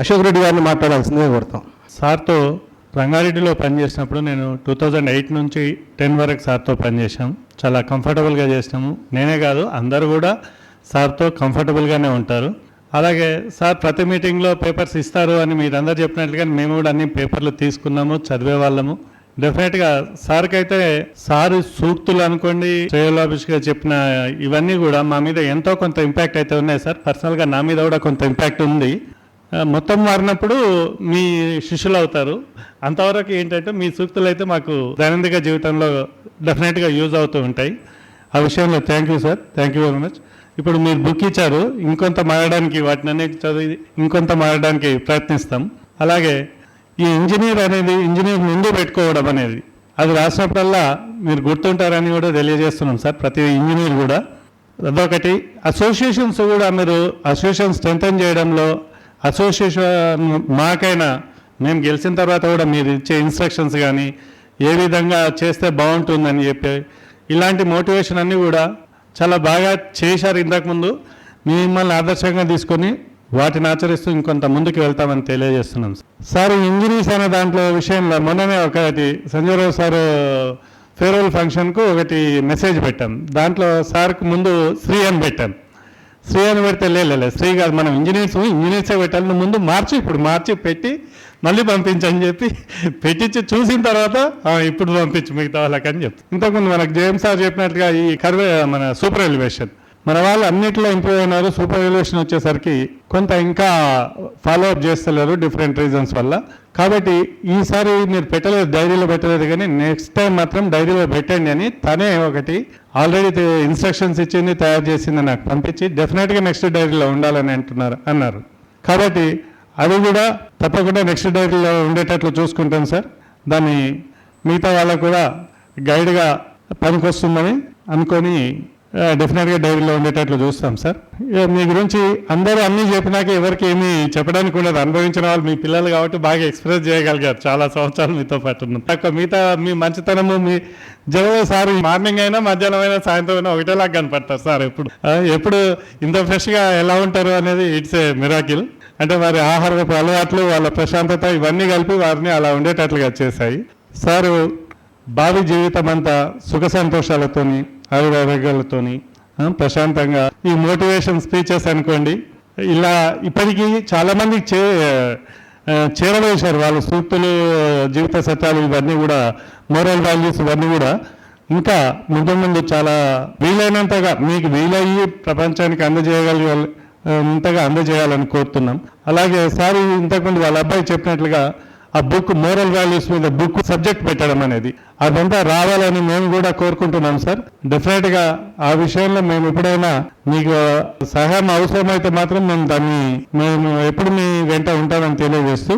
అశోక్ రెడ్డి గారిని మాట్లాడాల్సిందే కోరుతాం. సార్తో రంగారెడ్డిలో పనిచేసినప్పుడు నేను టూ థౌజండ్ ఎయిట్ నుంచి టెన్ వరకు సార్తో పనిచేసాం చాలా కంఫర్టబుల్గా చేసినాము. నేనే కాదు అందరూ కూడా సార్తో కంఫర్టబుల్గానే ఉంటారు. అలాగే సార్ ప్రతి మీటింగ్లో పేపర్స్ ఇస్తారు అని మీరందరూ చెప్పినట్లుగా మేము కూడా అన్ని పేపర్లు తీసుకున్నాము చదివే వాళ్ళము. డెఫినెట్గా సార్కి అయితే సార్ సూక్తులు అనుకోండి శ్రేయోలాభిష్గా చెప్పిన ఇవన్నీ కూడా మా మీద ఎంతో కొంత ఇంపాక్ట్ అయితే ఉన్నాయి సార్. పర్సనల్గా నా మీద కూడా కొంత ఇంపాక్ట్ ఉంది. మొత్తం మారినప్పుడు మీ శిష్యులు అవుతారు అంతవరకు ఏంటంటే మీ సూక్తులు అయితే మాకు దైనందిక జీవితంలో డెఫినెట్గా యూజ్ అవుతూ ఉంటాయి. ఆ విషయంలో thank you sir thank you very much ఇప్పుడు మీరు బుక్ ఇచ్చారు. ఇంకొంత మారడానికి వాటిని అన్ని చదివి ఇంకొంత మారడానికి ప్రయత్నిస్తాం. అలాగే ఈ ఇంజనీర్ అనేది ఇంజనీర్ ముందు పెట్టుకోవడం అనేది అది రాసినప్పుడల్లా మీరు గుర్తుంటారని కూడా తెలియజేస్తున్నాం సార్ ప్రతి ఇంజనీర్ కూడా. అదొకటి. అసోసియేషన్స్ కూడా మీరు అసోసియేషన్ స్ట్రెంగ్ చేయడంలో అసోసియేషన్ మాకైనా మేము గెలిచిన తర్వాత కూడా మీరు ఇచ్చే ఇన్స్ట్రక్షన్స్ కానీ ఏ విధంగా చేస్తే బాగుంటుందని చెప్పి ఇలాంటి మోటివేషన్ అన్నీ కూడా చాలా బాగా చేశారు ఇంతకుముందు మిమ్మల్ని ఆదర్శంగా తీసుకొని వాటిని ఆచరిస్తూ ఇంకొంత ముందుకు వెళ్తామని తెలియజేస్తున్నాం. సార్ ఇంజనీర్స్ అనే దాంట్లో విషయంలో మొన్ననే ఒకటి సంజయరావు సార్ ఫేర్వెల్ ఫంక్షన్కు ఒకటి మెసేజ్ పెట్టాం. దాంట్లో సార్కు ముందు శ్రీ అని పెట్టాం. శ్రీ అని పెడితే లేదు శ్రీ కాదు మనం ఇంజనీర్స్ ఇంజనీర్సే పెట్టాలి. ముందు మార్చి ఇప్పుడు మార్చి పెట్టి మళ్ళీ పంపించని చెప్పి పెట్టించి చూసిన తర్వాత ఇప్పుడు పంపించు మిగతా వాళ్ళకని చెప్పి. ఇంతకుముందు మనకు జేమ్స్ సార్ చెప్పినట్టుగా ఈ కర్వే మన సూపర్ ఎలివేషన్. మన వాళ్ళు అన్నింటిలో ఇంప్రూవ్ అయినారు సూపర్ ఎలివేషన్ వచ్చేసరికి కొంత ఇంకా ఫాలో అప్ చేస్తలేరు డిఫరెంట్ రీజన్స్ వల్ల. కాబట్టి ఈసారి మీరు పెట్టలేదు డైరీలో పెట్టలేదు కానీ నెక్స్ట్ టైం మాత్రం డైరీలో పెట్టండి అని తనే ఒకటి ఆల్రెడీ ఇన్స్ట్రక్షన్స్ ఇచ్చింది తయారు చేసింది నాకు పంపించి డెఫినెట్గా నెక్స్ట్ డైరీలో ఉండాలని అంటున్నారు అన్నారు. కాబట్టి అది కూడా తప్పకుండా నెక్స్ట్ డైరీలో ఉండేటట్లు చూసుకుంటాం సార్. దాన్ని మిగతా వాళ్ళకు కూడా గైడ్గా పనికొస్తుందని అనుకొని డెఫినెట్గా డైరీలో ఉండేటట్లు చూస్తాం సార్. మీ గురించి అందరూ అన్నీ చెప్పినాక ఎవరికి ఏమీ చెప్పడానికి ఉండదు. అనుభవించిన వాళ్ళు మీ పిల్లలు కాబట్టి బాగా ఎక్స్ప్రెస్ చేయగలిగారు. చాలా సంవత్సరాలు మీతో పాటు తక్కువ మిగతా మీ మంచితనము మీ జగన్ సార్ మార్నింగ్ అయినా మధ్యాహ్నం అయినా సాయంత్రం అయినా ఒకటేలాగా కనపడతారు సార్ ఎప్పుడు. ఎప్పుడు ఇంత ఫ్రెష్గా ఎలా ఉంటారు అనేది ఇట్స్ ఏ మిరాకిల్ అంటే వారి ఆహారపు అలవాట్లు వాళ్ళ ప్రశాంతత ఇవన్నీ కలిపి వారిని అలా ఉండేటట్లుగా చేశాయి. సారు భావి జీవితం అంతా సుఖ సంతోషాలతోని ఆయురారోగ్యాలతోని ప్రశాంతంగా ఈ మోటివేషన్ స్పీచెస్ అనుకోండి. ఇలా ఇప్పటికీ చాలామంది చే ఆ, చేరవేశారు వాళ్ళ సూక్తులు జీవిత సత్యాలు ఇవన్నీ కూడా మోరల్ వాల్యూస్ ఇవన్నీ కూడా. ఇంకా ముందు ముందు చాలా వీలైనంతగా మీకు వీలయ్యి ప్రపంచానికి అందజేయగలిగే ఇంతగా అందజేయాలని కోరుతున్నాం. అలాగే సార్ ఇంతకుముందు వాళ్ళ అబ్బాయి చెప్పినట్లుగా ఆ బుక్ మోరల్ వాల్యూస్ మీద బుక్ సబ్జెక్ట్ పెట్టడం అనేది. అదంతా రావాలని మేము కూడా కోరుకుంటున్నాం సార్ డెఫినెట్గా ఆ విషయంలో మేము ఎప్పుడైనా మీకు సహాయం అవసరమైతే మాత్రం మేము దాన్ని మేము ఎప్పుడు మీ వెంట ఉంటామని తెలియజేస్తూ